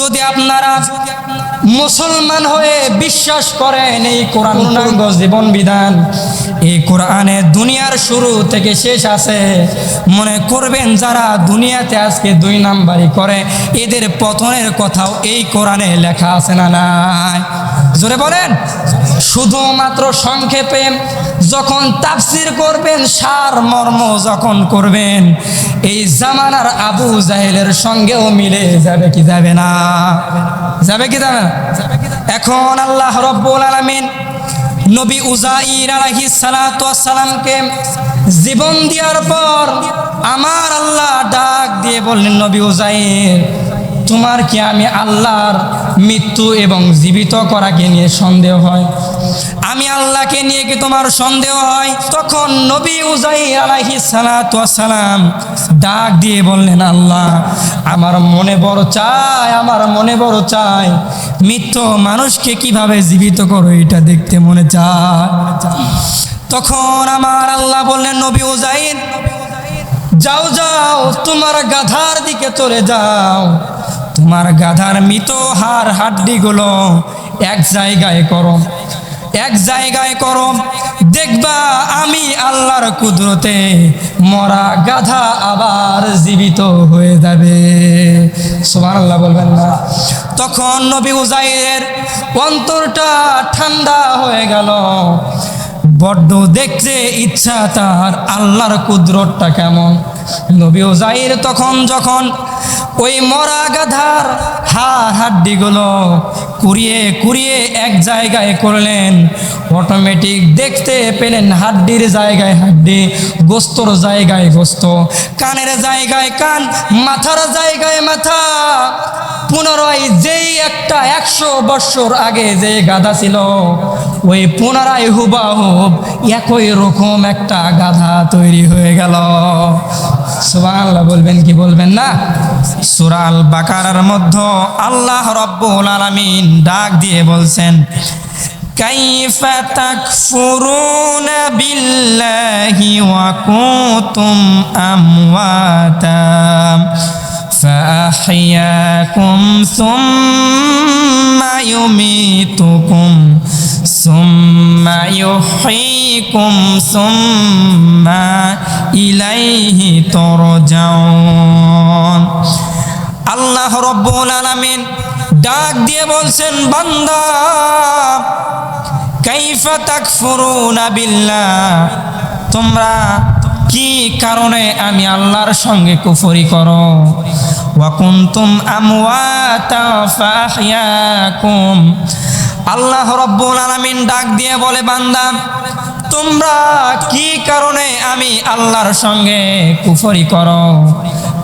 যদি আপনারা মুসলমান হয়ে বিশ্বাস করেন এই কোরআন জীবন বিধান, এই কোরআনে দুনিয়ার শুরু থেকে শেষ আছে, মনে করবেন যারা দুনিয়াতে আজকে দুই নাম্বারই করে, এদের পতনের কথাও এই কোরআনে লেখা আছে না নাই? জোরে বলেন? শুধুমাত্র সংক্ষেপে, যখন তাফসির করবেন, সার মর্ম যখন করবেন এই জামানার আবু জাহেলের সঙ্গেও মিলে যাবে কি যাবে না? যাবে কি যাবে না? এখন আল্লাহ রব্বুল আলামিন নবী উজাইর আলাইহিস সালাতু সালামকে জীবন দেওয়ার পর আমার আল্লাহ ডাক দিয়ে বললেন, নবী উজাইর তোমার কি আমি আল্লাহর মৃত্যু এবং জীবিত করাকে নিয়ে সন্দেহ হয়? আমি আল্লাহকে নিয়ে কি তোমার সন্দেহ হয়? তখন নবী উজাই আলাইহি সালাম ডাক দিয়ে বললেন, আল্লাহ, আমার মনে বড় চায় আমার মনে বড় চায় মৃত্যু মানুষকে কীভাবে জীবিত করো এটা দেখতে মনে চায়? তখন আমার আল্লাহ বললেন, নবী উজাইন যাও যাও, তোমার গাধার দিকে চলে যাও। তোমার গাধার মৃত হার হাড্ডিগুলো এক জায়গায় করো। এক জায়গায় করো। দেখবা আমি আল্লাহর কুদরতে মরা গাধা আবার জীবিত হয়ে যাবে। সোমান আল্লাহ বলবেন না। তখন নবী উজাইয়ের অন্তরটা ঠান্ডা হয়ে গেল। বড্ড দেখতে ইচ্ছা তার আল্লাহর কুদরতটা কেমন। নবী ওজাইর তখন যখন ওই মরা গাধার হাড় হাড্ডিগুলো কুড়িয়ে কুড়িয়ে এক জায়গায় করলেন অটোমেটিক দেখতে পেলেন হাড্ডির জায়গায় হাড্ডি, গোস্তর জায়গায় গোস্ত, কানের জায়গায় কান, মাথার জায়গায় মাথা। পুনরায় যেই একটা একশো বৎসর আগে যে গাধা ছিল ওই পুনরায় হুবাহুব একই রকম একটা গাধা তৈরি হয়ে গেল সুবহানাল্লাহ বলবেন কি বলবেন না সুরাল বাকারার মধ্যে আল্লাহ রব্বুল আলামিন ডাক দিয়ে বলছেন كيف تكفرون بالله وكنتم أمواتا فأحياكم ثم يميتكم ثم يحييكم ثم إليه ترجعون আল্লাহ রব্বুল আলামিন ডাক দিয়ে বলছেন বান্দা কাইফা তাকফুরুনা বিল্লাহ তোমরা কি কারণে আমি আল্লাহর সঙ্গে কুফরি করো ওয়াকুনতুম আমওয়াতা ফাহইয়াকুম আল্লাহ রব্বুল আলামিন ডাক দিয়ে বলে, বান্দা, তোমরা কি কারণে আমি আল্লাহর সঙ্গে কুফরি করো?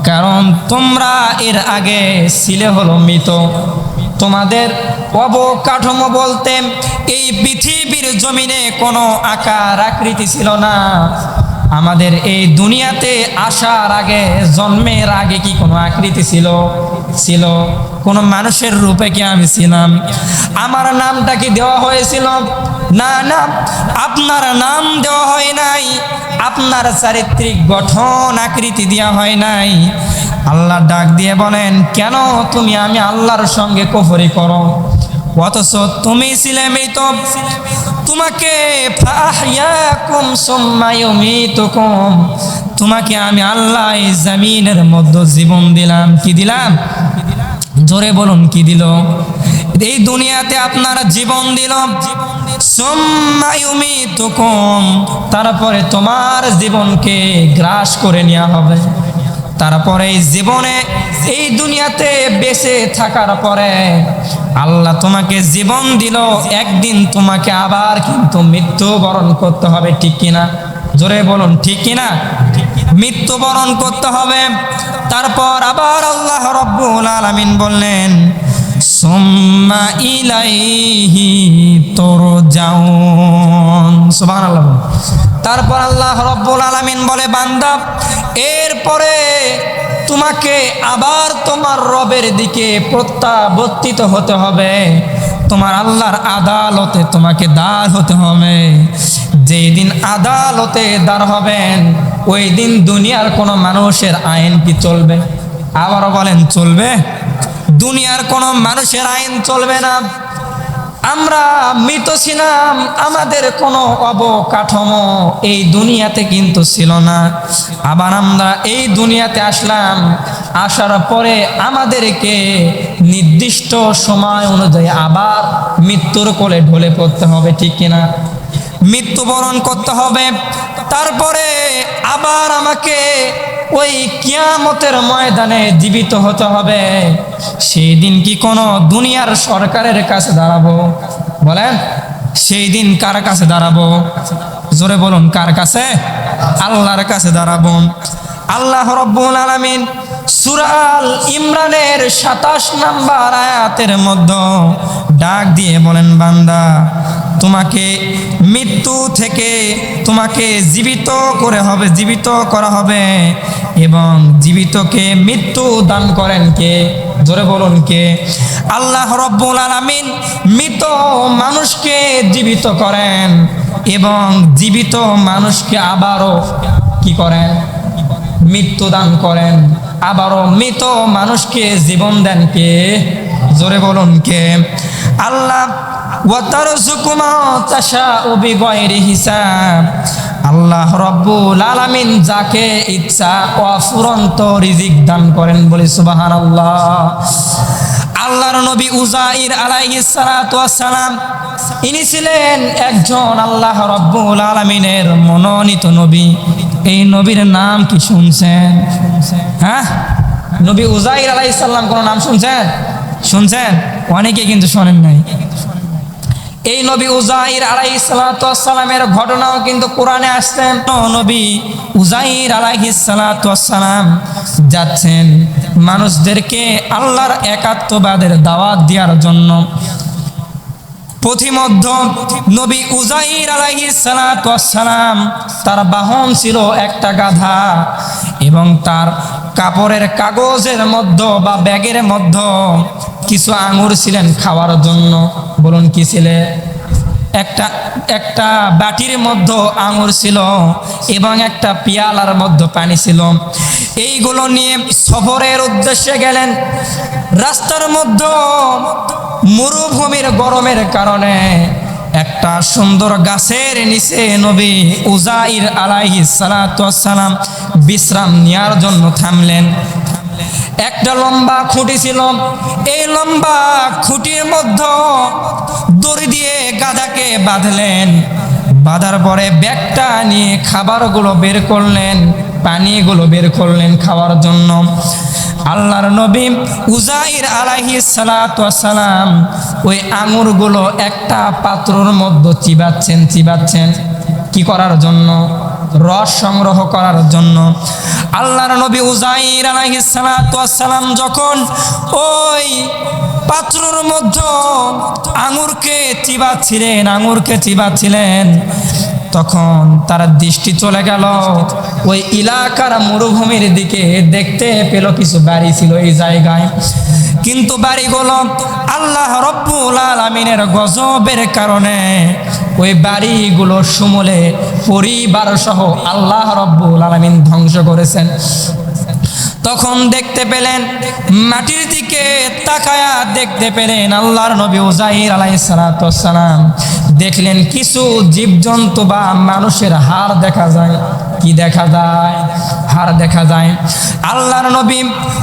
কারণ তোমরা এর আগে ছিলে হলো মৃত। তোমাদের অবকাঠামো বলতে এই পৃথিবীর জমিনে কোনো আকার আকৃতি ছিল না। আমাদের এই দুনিয়াতে আসার আগে, জন্মের আগে কি কোনো আকৃতি ছিল? ছিল। কোনো মানুষের রূপে কি আমি ছিলাম? আমার নামটা কি দেওয়া হয়েছিল? না না। আপনার নাম দেওয়া হয় নাই। আপনার চারিত্রিক গঠন, আকৃতি দেওয়া হয় নাই। আল্লাহ ডাক দিয়ে বলেন, কেন তুমি আমি আল্লাহর সঙ্গে কফরি করো? অথচ তুমি ছিলে মৃত। তোমাকে তোমাকে আমি আল্লাহ জামিনের মধ্যে জীবন দিলাম। কি দিলাম? জোরে বলুন, কি দিল? এই দুনিয়াতে আপনার জীবন দিল। তারপরে তোমার জীবনকে গ্রাস করে নেওয়া হবে। তারপরে জীবনে এই দুনিয়াতে বেঁচে থাকার পরে আল্লাহ তোমাকে জীবন দিল, একদিন তোমাকে আবার কিন্তু মৃত্যুবরণ করতে হবে, ঠিক কিনা? জোরে বলুন, ঠিক কিনা? মৃত্যুবরণ করতে হবে। তারপর আবার আল্লাহ রব্বুল আলামিন বললেন, সুম্মা ইলাইহি তুরজাউন। সুবহানাল্লাহ তারপর আল্লাহ রব্বুল আলামিন বলে, বান্দা এরপরে তোমাকে আবার তোমার রবের দিকে প্রত্যাবর্তিত হতে হবে। তোমার আল্লাহর আদালতে তোমাকে দাঁড় হতে হবে। যেই দিন আদালতে দাঁড় হবেন, ওই দিন দুনিয়ার কোনো মানুষের আইন কি চলবে? আবারও বলেন, চলবে। দুনিয়ার কোনো মানুষের আইন চলবে না। আমরা মৃত ছিলাম, আমাদের কোনো অবকাঠামো এই দুনিয়াতে কিন্তু ছিল না। আবার আমরা এই দুনিয়াতে আসলাম, আসার পরে আমাদেরকে নির্দিষ্ট সময় অনুযায়ী আবার মৃত্যুর কোলে ঢলে পড়তে হবে, ঠিক কিনা মৃত্যুবরণ করতে হবে, তারপরে আবার আমাকে ওই কিয়ামতের ময়দানে জীবিত হতে হবে। সেই দিন কি কোনো দুনিয়ার সরকারের কাছে দাঁড়াবো? বলেন সেই দিন কার কাছে দাঁড়াবো? জোরে বলুন, কার কাছে? আল্লাহর কাছে দাঁড়াবো। আল্লাহ রব্বুল আলামিন সুরাল ইমরানের সাতাশ নাম্বার আয়াতের মধ্যে ডাক দিয়ে বলেন, বান্দা তোমাকে মৃত্যু থেকে তোমাকে জীবিত করে হবে, জীবিত করা হবে। এবং জীবিতকে মৃত্যু দান করেন কে? জোরে বলুন কে? আল্লাহ রব্বুল আলামিন মৃত মানুষকে জীবিত করেন এবং জীবিত মানুষকে আবারও কি করেন? মৃত্যু দান করেন। আবারও মৃত মানুষকে জীবন দেন কে? জোরে বলুন কে? আল্লাহ আল্লাহ রব্বুল আলামিন যাকে ইচ্ছা অফুরন্ত রিজিক দান করেন বলে সুবহানাল্লাহ। আল্লাহর নবী উজাইর আলাইহিস সালাম, ইনি ছিলেন একজন আল্লাহ রব্বুল আলামিনের মনোনীত নবী। এই নবীর নাম কি শুনছেন? হ্যাঁ? নবী উজাইর আলাইহিস সালাম কোন নাম শুনছেন? শুনছেন? অনেকে কিন্তু শোনেন নাই। এই নবী উজাইর আলাই সালামের ঘটনাও কিন্তু কোরআনে আসতেন নবী উজাইর আলাইহি সালাম যাচ্ছেন মানুষদেরকে আল্লাহর একাত্মবাদের দাওয়াত দেওয়ার জন্য। পথিমধ্য নবী উজাইর আলাইহি সালাম তার বাহন ছিল একটা গাধা এবং তার কাপড়ের কাগজের মধ্যে বা ব্যাগের মধ্যে কিছু আঙুর ছিলেন খাওয়ার জন্য। বলুন কি ছিলে? একটা একটা বাটির মধ্যে আঙুর ছিল এবং একটা পিয়ালার মধ্যে পানি ছিল। এইগুলো নিয়ে সফরের উদ্দেশ্যে গেলেন। রাস্তার মধ্যে মরুভূমির গরমের কারণে একটা সুন্দর গাছের নিচে নবী উজাইর আলাইহি সালাম বিশ্রাম নেওয়ার জন্য থামলেন। একটা লম্বা খুঁটি ছিল। এই লম্বা খুঁটির মধ্যে দড়ি দিয়ে গাধাকে বাঁধলেন। বাঁধার পরে ব্যাগটা নিয়ে খাবারগুলো বের করলেন, পানিগুলো বের করলেন খাওয়ার জন্য। আল্লাহর নবী উজাইর আলাইহি সালাম ওই আঙুরগুলো একটা পাত্রর মধ্যে চিবাচ্ছেন চিবাচ্ছেন। কি করার জন্য? রস সংগ্রহ করার জন্য। আল্লাহর নবী উজাইর আলাইহিস সালাম যখন ওই পাত্রর মধ্যে আঙুরকে চিবাচ্ছিলেন আঙুরকে চিবাচ্ছিলেন তখন তার দৃষ্টি চলে গেল। ওই এলাকার মরুভূমির দিকে দেখতে পেল কিছু বাড়ি ছিল এই জায়গায়। কিন্তু বাড়িগুলো আল্লাহ রব্বুল আলমিনের গজবের কারণে ওই বাড়িগুলো সুমলে পরিবার সহ আল্লাহ রব্বুল আলমিন ধ্বংস করেছেন। তখন দেখতে পেলেন, মাটির দিকে তাকায়া দেখতে পেলেন আল্লাহর নবী উজাইর আলাইসালাম দেখলেন কিছু জীবজন্তু বা মানুষের হাড় দেখা যায়। কি দেখা যায়? হাড় দেখা যায়। আল্লাহর নবী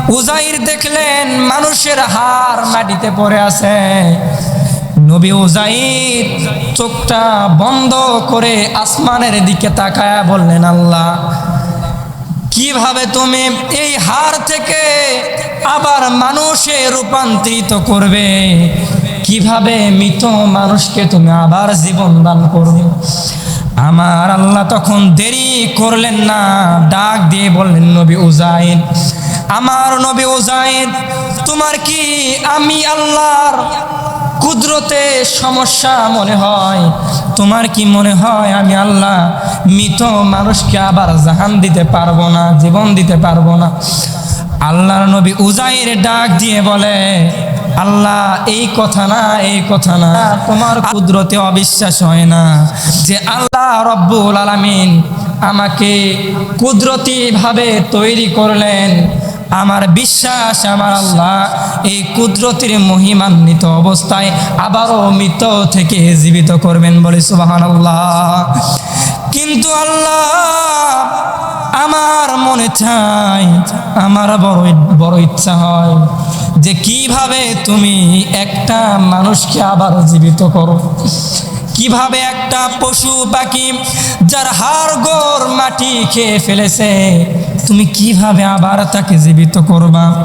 উজাইর দেখলেন মানুষের হাড় মাটিতে পড়ে আছে। নবী উজাইর চোখটা বন্ধ করে আসমানের দিকে তাকায়া বললেন, আল্লাহ, কীভাবে তুমি এই হার থেকে আবার মানুষে রূপান্তরিত করবে? কীভাবে মৃত মানুষকে তুমি আবার জীবন দান করবে? আমার আল্লাহ তখন দেরি করলেন না, ডাক দিয়ে বললেন, নবী উজাইন আমার নবী উজাইন তোমার কি আমি আল্লাহর কুদরতে সমস্যা মনে হয়? তোমার কি মনে হয় আমি আল্লাহ মৃত মানুষকে আবার জাহান দিতে পারব না, জীবন দিতে পারব না? আল্লাহর নবী উজাইর ডাক দিয়ে বলে আল্লাহ, এই কথা না, এই কথা না। তোমার কুদরতে অবিশ্বাস হয় না যে আল্লাহ রব্বুল আলামিন আমাকে কুদরতি ভাবে তৈরি করলেন। আমার বিশ্বাস, আমার আল্লাহ এই কুদরতির মহিমান্বিত অবস্থায় আবারও মৃত থেকে জীবিত করবেন বলে সুবাহান আল্লাহ কিন্তু আল্লাহ আমার মনে চাই আমার বড় বড় ইচ্ছা হয়। যে কীভাবে তুমি একটা মানুষকে আবার জীবিত করো? কীভাবে একটা পশু পাখি যার হাড়, গোড়, মাটি খেয়ে ফেলেছে, তুমি কীভাবে আবার তাকে জীবিত করবা?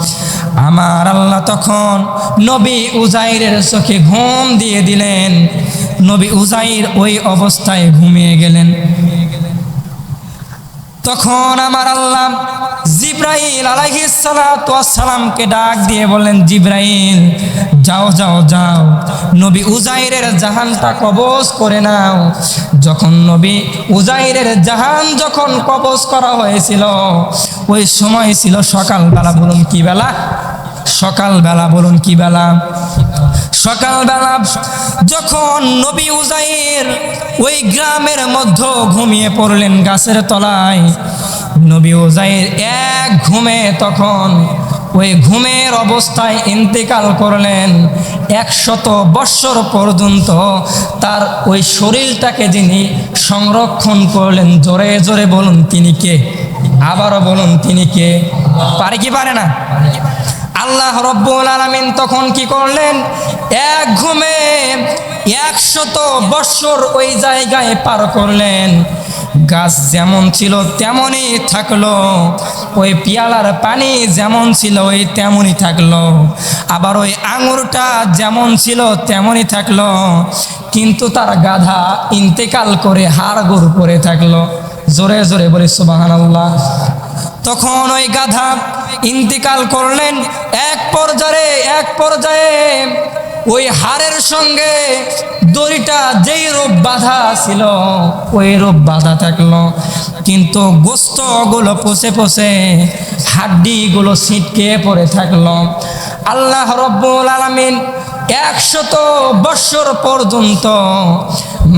আমার আল্লাহ তখন নবী উজাইরের চোখে ঘুম দিয়ে দিলেন। নবী উজাইর ওই অবস্থায় ঘুমিয়ে গেলেন। তখন আমার আল্লাহ জিব্রাইল সালামকে ডাক দিয়ে বললেন, জিব্রাইল, যাও যাও যাও। নবী উজাইরের জাহানটা কবজ করে নাও। যখন নবী উজাইরের জাহান যখন কবজ করা হয়েছিল, ওই সময় ছিল সকালবেলা। বলুন, কি বেলা? সকালবেলা, বলুন, কি বেলা? সকালবেলা যখন নবী উজাইর ওই গ্রামের মধ্যে ঘুমিয়ে পড়লেন গাছের তলায়। নবী উজাইর এক ঘুমে তখন ওই ঘুমের অবস্থায় ইন্তেকাল করলেন। একশত বৎসর পর্যন্ত তার ওই শরীরটাকে যিনি সংরক্ষণ করলেন, জোরে জোরে বলুন তিনি কে? আবারও বলুন তিনি কে? পারে কি পারে না? আল্লাহ রব্বুল আলমিন তখন কি করলেন? এক ঘুমে একশত বৎসর ওই জায়গায় পার করলেন। গাছ যেমন ছিল তেমনই থাকল, ওই পিয়ালার পানি যেমন ছিল ওই তেমনই থাকল, আবার ওই আঙুরটা যেমন ছিল তেমনই থাকল, কিন্তু তার গাধা ইন্তেকাল করে হাড় গরু পরে থাকল। জোরে জোরে বলে সুবাহান আল্লাহ তখন ওই গাধা ইন্তিকাল করলেন, এক পর্যায়ে এক পর্যায়ে ওই হারের সঙ্গে দড়িটা যেই রূপ বাঁধা ছিল, ওই রূপ বাঁধা থাকল। কিন্তু গোস্তগুলো পচে পচে হাড্ডিগুলো ছিটকে পড়ে থাকল। আল্লাহ রব্বুল আলমিন একশত বৎসর পর্যন্ত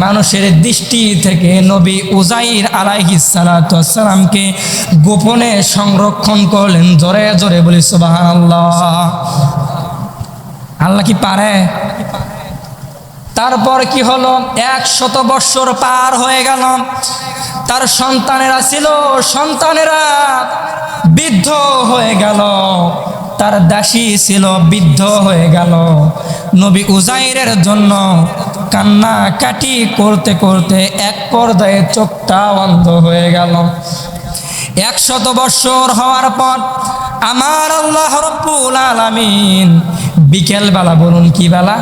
মানুষের দৃষ্টি থেকে নবী উজাইর আলাইহি সালাতামকে গোপনে সংরক্ষণ করলেন, জোরে জোরে বলি সুবাহ আল্লাহ কি পারে? তারপর কি হলো? এক শত বৎসর পার হয়ে গেল। তার সন্তানেরা ছিল, সন্তানেরা বৃদ্ধ হয়ে গেল। তার দাসী ছিল, বৃদ্ধ হয়ে গেল। নবী উজাইরের জন্য কান্না কাটি করতে করতে এক পর্যায়ে চোখটা বন্ধ হয়ে গেল। একশত বৎসর হওয়ার পর আমার আল্লাহ রব্বুল আলামিন বিকেল বেলা বলুন কি বেলা?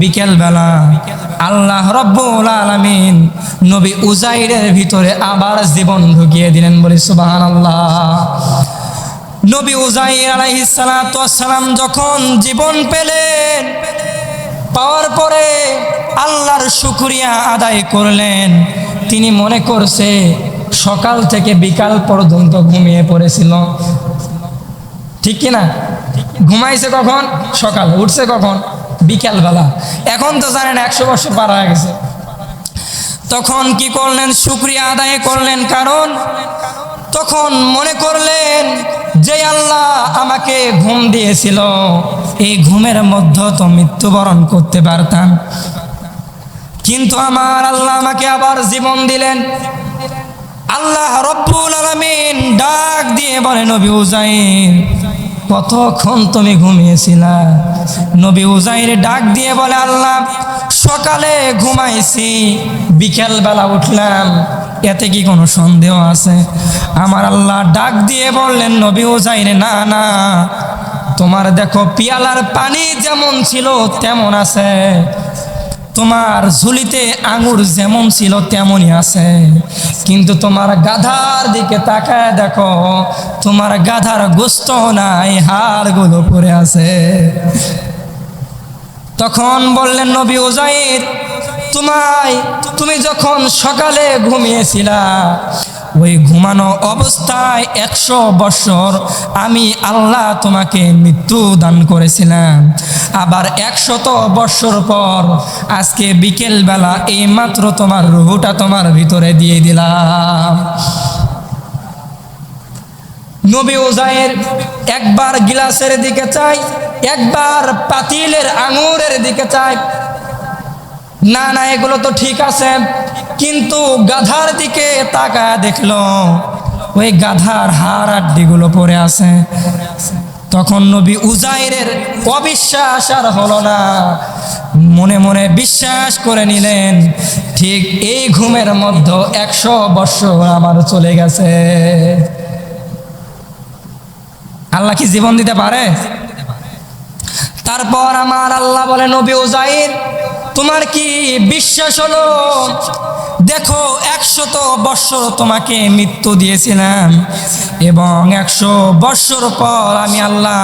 বিকেল বেলা আল্লাহ রব্বুল আলামিন নবী উজাইরের ভিতরে আবার জীবন ঢুকিয়ে দিলেন বলে সুবাহান আল্লাহ নবী উজাইর আলাইহিস সালাম যখন জীবন পেলেন, পাওয়ার পরে আল্লাহর শুক্রিয়া আদায় করলেন। তিনি মনে করছে সকাল থেকে বিকাল পর্যন্ত ঘুমিয়ে পড়েছিল। ঠিক কিনা ঘুমাইছে কখন? সকাল, উঠছে কখন? বিকালবেলা। এখন তো জানেন একশো বছর পার হয়ে গেছে। তখন কি করলেন? শুক্রিয়া আদায় করলেন। কারণ তখন মনে করলেন যে আল্লাহ আমাকে ঘুম দিয়েছিল। এই ঘুমের মধ্যে তো মৃত্যুবরণ করতে পারতাম। কিন্তু আমার আল্লাহ আমাকে আবার জীবন দিলেন। আল্লাহ রব্বুল আলমিন ডাক দিয়ে বলেন, নবী উজাইর কতক্ষণ তুমি ঘুমিয়েছিলা? নবী উজাইরে ডাক দিয়ে বলে, আল্লাহ, সকালে ঘুমাইছি, বিকেলবেলা উঠলাম, এতে কি কোনো সন্দেহ আছে? আমার আল্লাহ ডাক দিয়ে বললেন, নবী উজাইরে, না না, তোমার দেখো পিয়ালার পানি যেমন ছিল তেমন আছে। তোমার ঝুলিতে আঙুর যেমন ছিল তেমনই আছে। কিন্তু তোমার গাধার দিকে তাকায় দেখো, তোমার গাধার গোস্ত নাই, হাড়গুলো পরে আছে। তখন বললেন নবী ওজাইর তোমায়, তুমি যখন সকালে ঘুমিয়েছিলা ওই ঘুমানো অবস্থায় একশো বছর আমি আল্লাহ তোমাকে মৃত্যু দান করেছিলাম। আবার একশত বৎসর পর আজকে বিকেল বেলা এই মাত্র তোমার রুহুটা তোমার ভিতরে দিয়ে দিলাম। নবী ওজায়ের একবার গিলাসের দিকে চাই, একবার পাতিলের আঙুরের দিকে চাই না না, এগুলো তো ঠিক আছে। কিন্তু গাধার দিকে তাকা দেখল, ওই গাধার হাড় আড্ডিগুলো পরে আছে। তখন নবী উজাইরের অবিশ্বাস আর হলো না। মনে মনে বিশ্বাস করে নিলেন, ঠিক এই ঘুমের মধ্যে একশো বৎসর আমার চলে গেছে। আল্লাহ কি জীবন দিতে পারে? তারপর আমার আল্লাহ বলে, নবী উজাইর তোমার কি বিশ্বাস হলো? দেখো, একশত বৎসর তোমাকে মৃত্যু দিয়েছিলাম এবং একশো বৎসর পর আমি আল্লাহ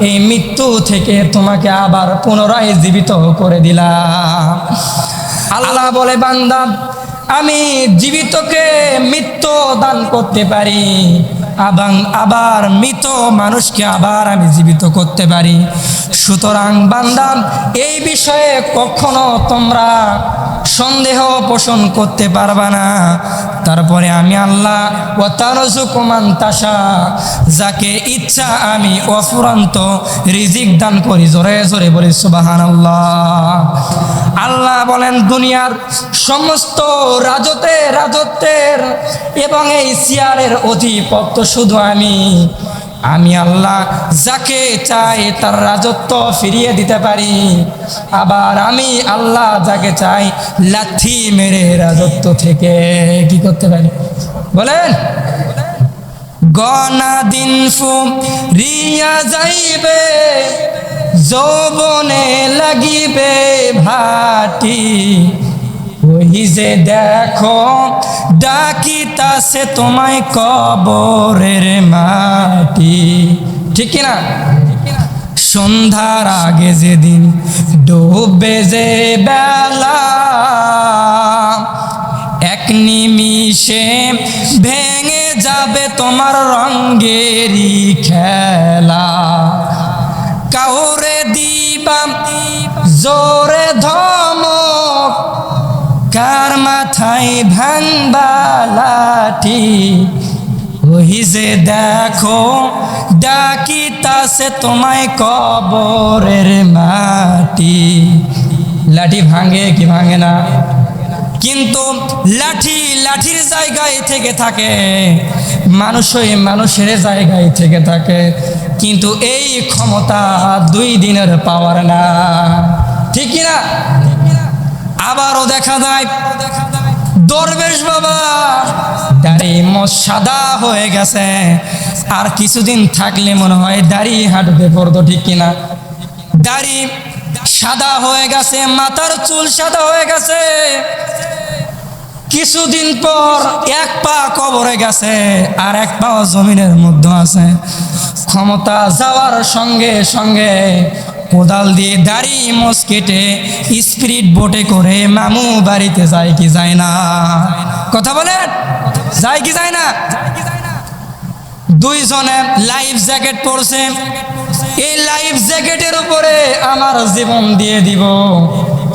এই মৃত্যু থেকে তোমাকে আবার পুনরায় জীবিত করে দিলাম। আল্লাহ বলে, বান্দা, আমি জীবিতকে মৃত্যু দান করতে পারি আবার আবার মৃত মানুষকে আবার আমি জীবিত করতে পারি। সুতরাং বান্দাম এই বিষয়ে কখনো তোমরা সন্দেহ পোষণ করতে পারবা না। তারপরে আমি আল্লাহ ও তারসু কুমান তাসা যাকে ইচ্ছা আমি অফুরন্ত রিজিক দান করি, জোরে জোরে বলি সুবাহান আল্লাহ বলেন, দুনিয়ার সমস্ত রাজতে রাজত্বের এবং এই সিয়ারের অধিপত্য শুধু আমি আমি আল্লাহ যাকে চাই তার রাজত্ব ফিরিয়ে দিতে পারি। আবার আমি আল্লাহ যাকে চাই লাথি মেরে রাজত্ব থেকে কি করতে পারি? বলেন? গনা দিন ফু রিয়া যাইবে, যৌবনে লাগিবে ভাটি। ওই যে দেখো, ডাকিতাছে তোমায় কবরের মাটি। ঠিক কিনা সন্ধ্যার আগে যেদিন ডুবে যে বেলা, এক নিমিষে ভেঙে যাবে তোমার রঙ্গেরই খেলা। কাউরে দিবাম জোরে ধমক কার মাথায় ভাঙবালাটি ওই যে দেখো ডাকিতাছে তোমায় কবরের মাটি। লাঠি ভাঙে কি ভাঙে না? কিন্তু লাঠি লাঠির জায়গায় থেকে থাকে মানুষই মানুষের জায়গায় থেকে থাকে। কিন্তু এই ক্ষমতা দুই দিনের পাওয়ার না। ঠিক না? আবারও দেখা যায়। দরবেশ বাবা, দাড়ি সাদা হয়ে গেছে। আর কিছুদিন থাকলে মনে হয় দাড়ি হাঁটবে পড়তো ঠিক কিনা। দাড়ি সাদা হয়ে গেছে, মাথার চুল সাদা হয়ে গেছে। কিছুদিন পর এক পা কবরে গেছে আর এক পা জমিনের মধ্যে আছে। ক্ষমতা যাওয়ার সঙ্গে সঙ্গে কোদাল দিয়ে দাড়ি মোস কেটে স্পিরিট বোটে করে মামু বাড়িতে যায় কি যায় না? কথা বলেন? যায় কি যায় না? দুইজনে লাইফ জ্যাকেট পরছে। এই লাইফ জ্যাকেটের উপরে আমার জীবন দিয়ে দিব।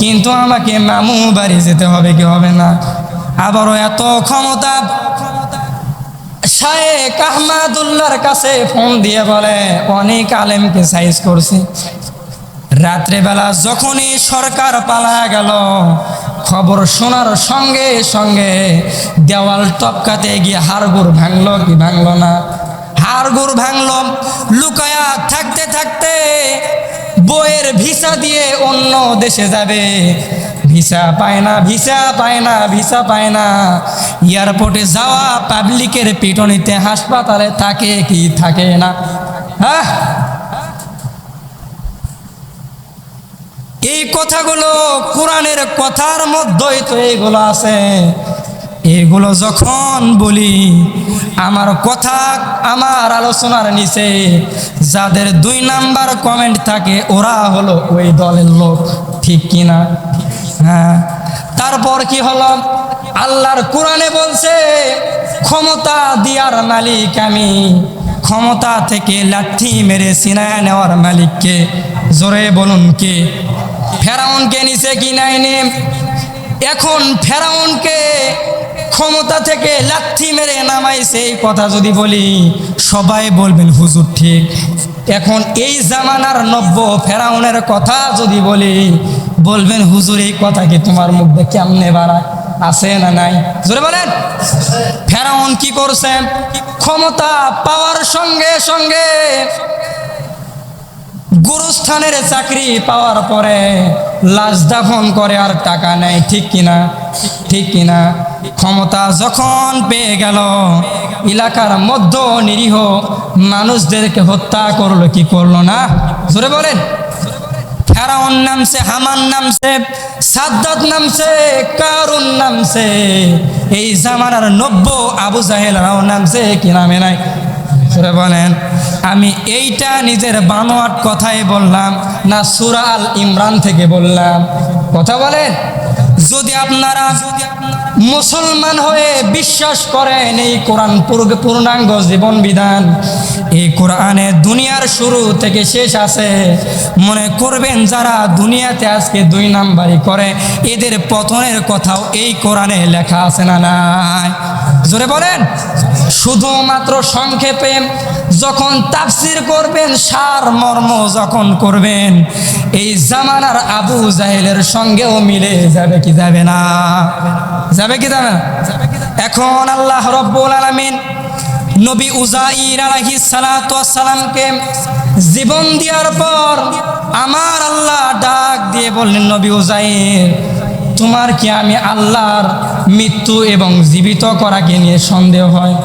কিন্তু আমাকে মামু বাড়ি যেতে হবে কি হবে না? আবারও এত ক্ষমতা। শায়েক আহমাদুল্লাহর কাছে ফোন দিয়ে বলে, অনেক আলেমকে সাইজ করছি। রাত্রেবেলা যখনই সরকার পালা গেল, খবর শোনার সঙ্গে সঙ্গে দেওয়াল টপকাতে গিয়ে হাড়গুড় ভাঙলো কি ভাঙলো না? হাড়গুড় ভাঙলো, লুকায়া থাকতে থাকতে বইয়ের ভিসা দিয়ে অন্য দেশে যাবে। ভিসা পায় না, ভিসা পায় না, ভিসা পায় না। এয়ারপোর্টে যাওয়া পাবলিকের পিটনিতে হাসপাতালে থাকে কি থাকে না? হ্যাঁ? এই কথাগুলো কোরআনের কথার মধ্যেই তো এইগুলো আছে। এগুলো যখন বলি, আমার কথা, আমার আলোচনার নিচে যাদের দুই নাম্বার কমেন্ট থাকে, ওরা হলো ওই দলের লোক। ঠিক কিনা হ্যাঁ। তারপর কি হলো? আল্লাহর কোরআনে বলছে, ক্ষমতা দিয়ার মালিক আমি। ক্ষমতা থেকে লাঠি মেরে সিনায় নেওয়ার মালিককে। জোরে বলুন কে? ফেরাউনকে নিচে কি নাইনি এখন ফেরাউনকে ক্ষমতা থেকে লাথি মেরে নামাইছে এই কথা যদি বলি, সবাই বলবেন, হুজুর, ঠিক। এখন এই জামানার নব্য ফেরাউনের কথা যদি বলি, বলবেন, হুজুর, এই কথা কি তোমার মুখ কেমনে বাড়ায়? আছে না নাই? জোরে বলেন। ফেরাউন কি করছে? ক্ষমতা পাওয়ার সঙ্গে সঙ্গে গুরুস্থানের চাকরি পাওয়ার পরে লাশ দাফন করে আর টাকা নেয়, ঠিক কিনা? ঠিক কিনা? ক্ষমতা যখন পেয়ে গেল, এলাকার মধ্য নিরীহ মানুষদেরকে হত্যা করল, কি করল না? জোরে বলেন। এই জামানার নব্য আবু জাহেলরাও নামছে, কি নামে নাই? সুরে বলেন, আমি এইটা নিজের বানোয়াট কথাই বললাম, না সুরা আল ইমরান থেকে বললাম। কথা বলেন? যদি আপনারা মুসলমান হয়ে বিশ্বাস করেন এই কোরআন পূর্ণাঙ্গ জীবন বিধান কোরআনে দুনিয়ার শুরু থেকে শেষ আছে। মনে করবেন যারা দুনিয়াতে আজকে দুই নাম্বারই করে, এদের পতনের কথাও এই কোরআনে লেখা আছে না নাই? জোরে বলেন? শুধুমাত্র সংক্ষেপে, যখন তাফসির করবেন, সার মর্ম যখন করবেন, এই জামানার আবু জাহেলের সঙ্গেও মিলে যাবে কি যাবে না? যাবে কি যাবে না? এখন আল্লাহ রব্বুল আলামিন নবী উজাইর আলাইহিস সালাতু ওয়াস সালামকে জীবন দেওয়ার পর আমার আল্লাহ ডাক দিয়ে বললেন, নবী উজাইর, তোমার কি আমি আল্লাহর মৃত্যু এবং জীবিত করাকে নিয়ে সন্দেহ হয়?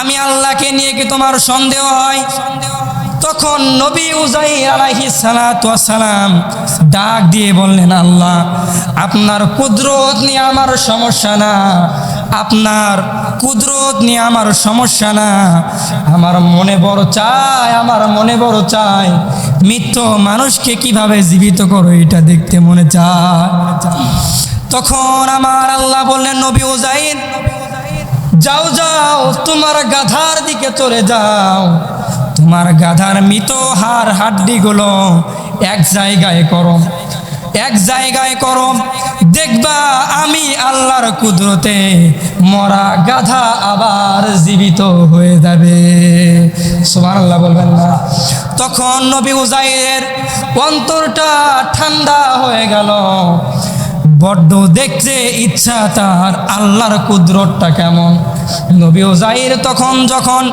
আমি আল্লাহকে নিয়ে কি তোমার সন্দেহ হয়? তখন নবী উজাই আলাইহি সালাম ডাক দিয়ে বললেন, আল্লাহ, আপনার কুদরত নিয়ে আমার সমস্যা না। আপনার কুদরত নিয়ে আমার সমস্যা না। আমার মনে বড় চাই, আমার মনে বড় চাই। মৃত্যু মানুষকে কীভাবে জীবিত করো, এটা দেখতে মনে চায়। তখন আমার আল্লাহ বললেন, নবী উজাইর যাও যাও, তোমার গাধার দিকে চলে যাও। তোমার গাধার মৃত হার হাড্ডিগুলো এক জায়গায় করো। এক জায়গায় করো। দেখবা আমি আল্লাহর কুদরতে মরা গাধা আবার জীবিত হয়ে যাবে। সুমান আল্লাহ বলবেন না। তখন নবী উজাইরের অন্তরটা ঠান্ডা হয়ে গেল। বড্ড দেখতে ইচ্ছা তার আল্লাহর কুদরতটা কেমন। নবী ওজাইর তখন যখন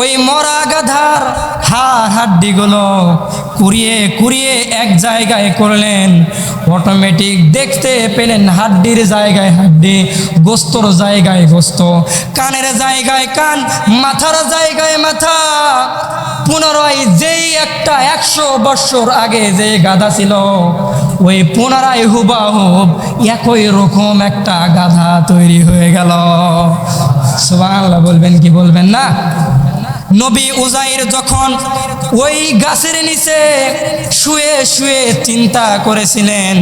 ওই মরা গাধার হাড় হাড্ডিগুলো কুড়িয়ে কুড়িয়ে এক জায়গায় করলেন অটোমেটিক দেখতে পেলেন হাড্ডির জায়গায় হাড্ডি, গোস্তর জায়গায় গোস্ত, কানের জায়গায় কান, মাথার জায়গায় মাথা। পুনরায় যেই একটা একশো বৎসর আগে যে গাধা ছিল, ওই পুনরায় হুবাহুব একই রকম একটা গাধা তৈরি হয়ে গেল। সুবহানাল্লাহ বলবেন কি বলবেন না? নবী উজাইর যখন ওই গাছের নিচে শুয়ে শুয়ে চিন্তা করেছিলেন,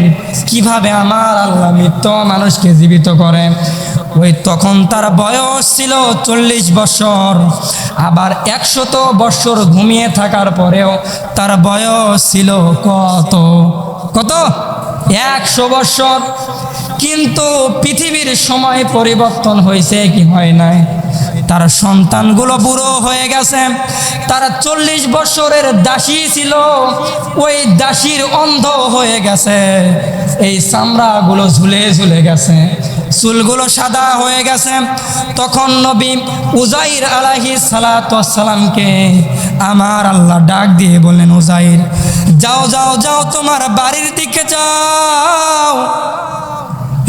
কীভাবে আমার আল্লাহ মৃত্য মানুষকে জীবিত করে? ওই তখন তার বয়স ছিল চল্লিশ বছর। আবার একশত বছর ঘুমিয়ে থাকার পরেও তার বয়স ছিল কত? কত? একশো বছর। কিন্তু পৃথিবীর সময় পরিবর্তন হয়েছে, কি হয় নাই? তার সন্তানগুলো বুড়ো হয়ে গেছে। তারা চল্লিশ বছরের দাসী ছিল, ওই দাসীর অন্ধ হয়ে গেছে। এই চামড়াগুলো ঝুলে ঝুলে গেছে, চুলগুলো সাদা হয়ে গেছে। তখন নবী উজাইর আলাহি সালাতামকে আমার আল্লাহ ডাক দিয়ে বললেন, উজাইর, যাও যাও যাও তোমার বাড়ির দিকে যাও।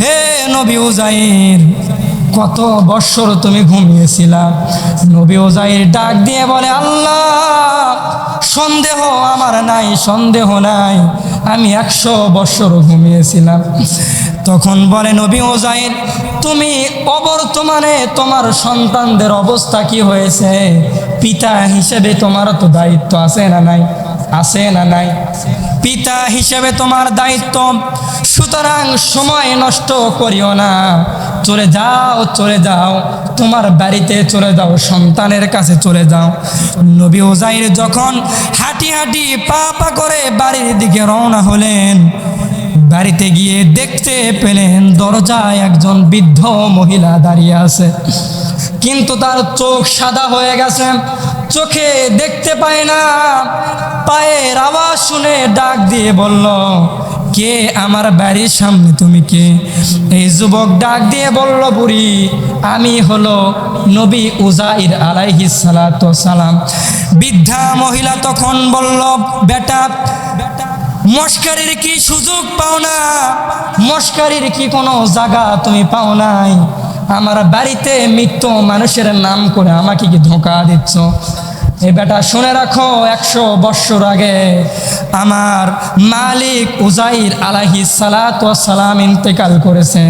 হে নবী উজাইর, কত বৎসর তুমি ঘুমিয়েছিলা? নবী ওজাইর ডাক দিয়ে বলে, আল্লাহ, সন্দেহ আমার নাই, সন্দেহ নাই, আমি একশো বৎসর ঘুমিয়েছিলাম। তখন বলে, নবী ওজাইর তুমি অবর্তমানে তোমার সন্তানদের অবস্থা কি হয়েছে? পিতা হিসেবে তোমার তো দায়িত্ব আছে না নাই? আছে না নাই? পিতা হিসেবে তোমার দায়িত্ব। সুতরাং সময় নষ্ট করিও না। চলে যাও চলে যাও। তোমার বাড়িতে চলে যাও, সন্তানের কাছে চলে যাও। নবী ওজাইর যখন হাঁটি হাঁটি পা পা করে বাড়ির দিকে রওনা হলেন, বাড়িতে গিয়ে দেখতে পেলেন দরজায় একজন বৃদ্ধ মহিলা দাঁড়িয়ে আছে। কিন্তু তার চোখ সাদা হয়ে গেছে। চোখে দেখতে পায় না। পায়ের আওয়াজ শুনে ডাক দিয়ে বলল, কে আমার বাড়ির সামনে তুমি কে? এই যুবক ডাক দিয়ে বলল, বুড়ি, আমি হলো নবী উজাইর আলাইহি সালাতু সালাম বৃদ্ধা মহিলা তখন বলল, বেটা, মস্কারির কি সুযোগ পাও না? মস্কারির কি কোনো জায়গা তুমি পাও নাই? আমার বাড়িতে মৃত্যু মানুষের নাম করে আমাকে কি ধোকা দিচ্ছ? এই বেটা, শুনে রাখো, একশো বৎসর আগে আমার মালিক উজাইর আলাহি সালাত সালাম ইন্তেকাল করেছে।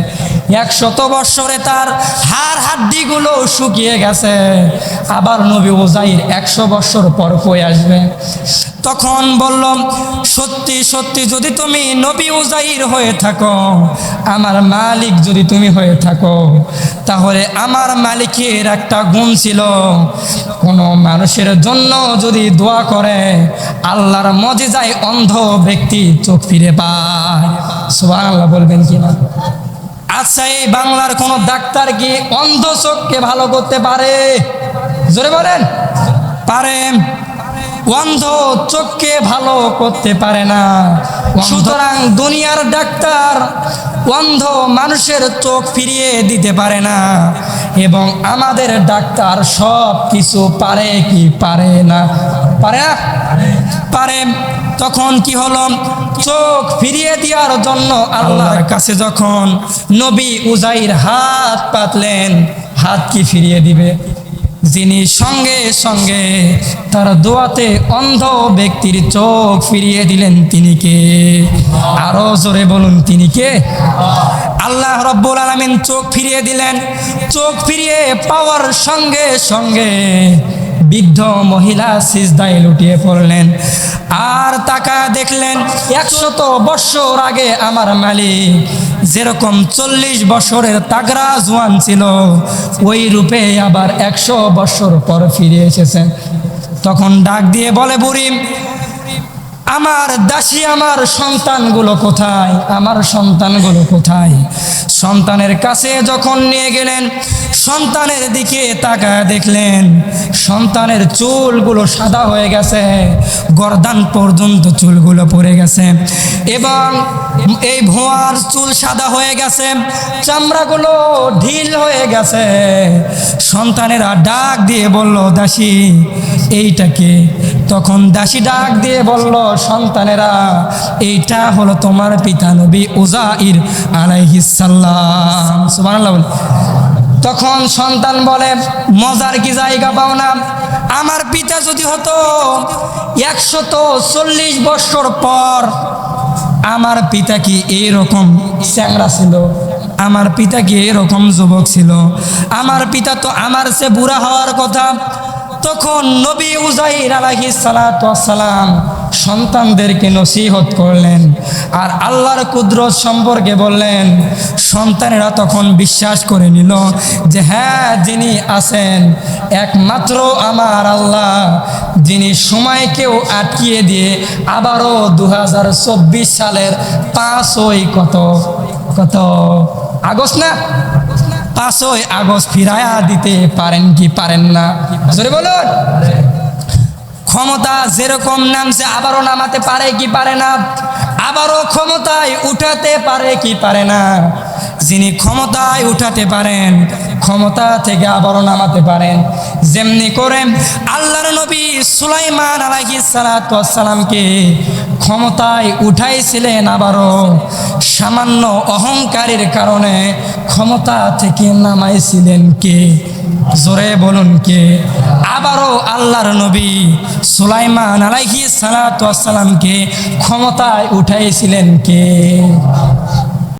একশত বৎসরে তার হাড় হাড্ডিগুলো শুকিয়ে গেছে। আবার নবী উজাইর একশো বৎসর পর কই আসবে। তখন বলল, সত্যি সত্যি যদি তুমি নবী উজাইর হয়ে থাকো, আমার মালিক যদি তুমি হয়ে থাকো, তাহলে আমার মালিকের একটা গুণ ছিল। কোনো মানুষের জন্য যদি দোয়া করে, আল্লাহর মজে যায় অন্ধ ব্যক্তি চোখ ফিরে পায়। সুবাহ বলবেন কিনা আচ্ছা এই বাংলার কোনো ডাক্তার কি অন্ধ চোখকে ভালো করতে পারে? জোরে বলেন। পারে। অন্ধ চোখকে ভালো করতে পারে না। সুতরাং দুনিয়ার ডাক্তার অন্ধ মানুষের চোখ ফিরিয়ে দিতে পারে না। এবং আমাদের ডাক্তার সব কিছু পারে কি পারে না? পারে। পারে। তখন কি হলো? চোখ ফিরিয়ে দেওয়ার জন্য আল্লাহর কাছে যখন নবী উজাইর হাত পাতলেন, হাত কি ফিরিয়ে দিবে? যিনি সঙ্গে সঙ্গে তার দোয়াতে অন্ধ ব্যক্তির চোখ ফিরিয়ে দিলেন, তিনি কে? আরও জোরে বলুন, তিনি কে? আল্লাহ রব্বুল আলমিন চোখ ফিরিয়ে দিলেন। চোখ ফিরিয়ে পাওয়ার সঙ্গে সঙ্গে বৃদ্ধ মহিলা সিজদায় লুটিয়ে পড়লেন। আর তাকা দেখলেন, একশত বৎসর আগে আমার মালিক যেরকম চল্লিশ বছরের তাগরা জোয়ান ছিল, ওই রূপে আবার একশো বৎসর পর ফিরে এসেছেন। তখন ডাক দিয়ে বলে বুড়ি আমার দাসী, আমার সন্তানগুলো কোথায়? আমার সন্তানগুলো কোথায়? সন্তানের কাছে যখন নিয়ে গেলেন, সন্তানের দিকে তাকায় দেখলেন, সন্তানের চুলগুলো সাদা হয়ে গেছে, গরদান পর্যন্ত চুলগুলো পড়ে গেছে। এবং এই ভুয়ার চুল সাদা হয়ে গেছে, চামড়াগুলো ঢিল হয়ে গেছে। সন্তানেরা ডাক দিয়ে বলল, দাসী এইটাকে তখন দাসী ডাক দিয়ে বলল, সন্তানেরা, এইটা হলো তোমার পিতা নবী উজাইর আলাইহিসাল্লাম সুবহানাল্লাহ। তখন সন্তান বলে, মজার কি জায়গা পাও না? আমার পিতা যদি হতো একশত চল্লিশ বছর পর আমার পিতা কি এইরকম চ্যাংরা ছিল? আমার পিতা কি এরকম যুবক ছিল? আমার পিতা তো আমার সে বুড়া হওয়ার কথা। তখন নবী উজাইর আলাহি সালাম সন্তানদেরকে নসিহত করলেন আর আল্লাহর কুদরত সম্পর্কে বললেন। সন্তানেরা তখন বিশ্বাস করে নিল যে হ্যাঁ যিনি আছেন একমাত্র আমার আল্লাহ, যিনি সময়কেও আটকিয়ে দিয়ে আবারও দু হাজার চব্বিশ সালের পাঁচই কত কত আগস্ট না? পাঁচই আগস্ট ফিরায়া দিতে পারেন কি পারেন না? বলুন। ক্ষমতা যেরকম নামছে, আবারও নামাতে পারে কি পারে না? আবারও ক্ষমতায় উঠাতে পারে কি পারে না? যিনি ক্ষমতায় উঠাতে পারেন, ক্ষমতা থেকে আবারও নামাতে পারেন। যেমনি করেন আল্লাহর নবী সুলাইমান আলাহি সালাতামকে ক্ষমতায় উঠাইছিলেন আবারও। সামান্য অহংকারের কারণে ক্ষমতা থেকে নামাইছিলেন কে? জোরে বলুন কে? আবারও আল্লাহর নবী সুলাইমান আলাইহি সালাতামকে ক্ষমতায় উঠাইছিলেন কে?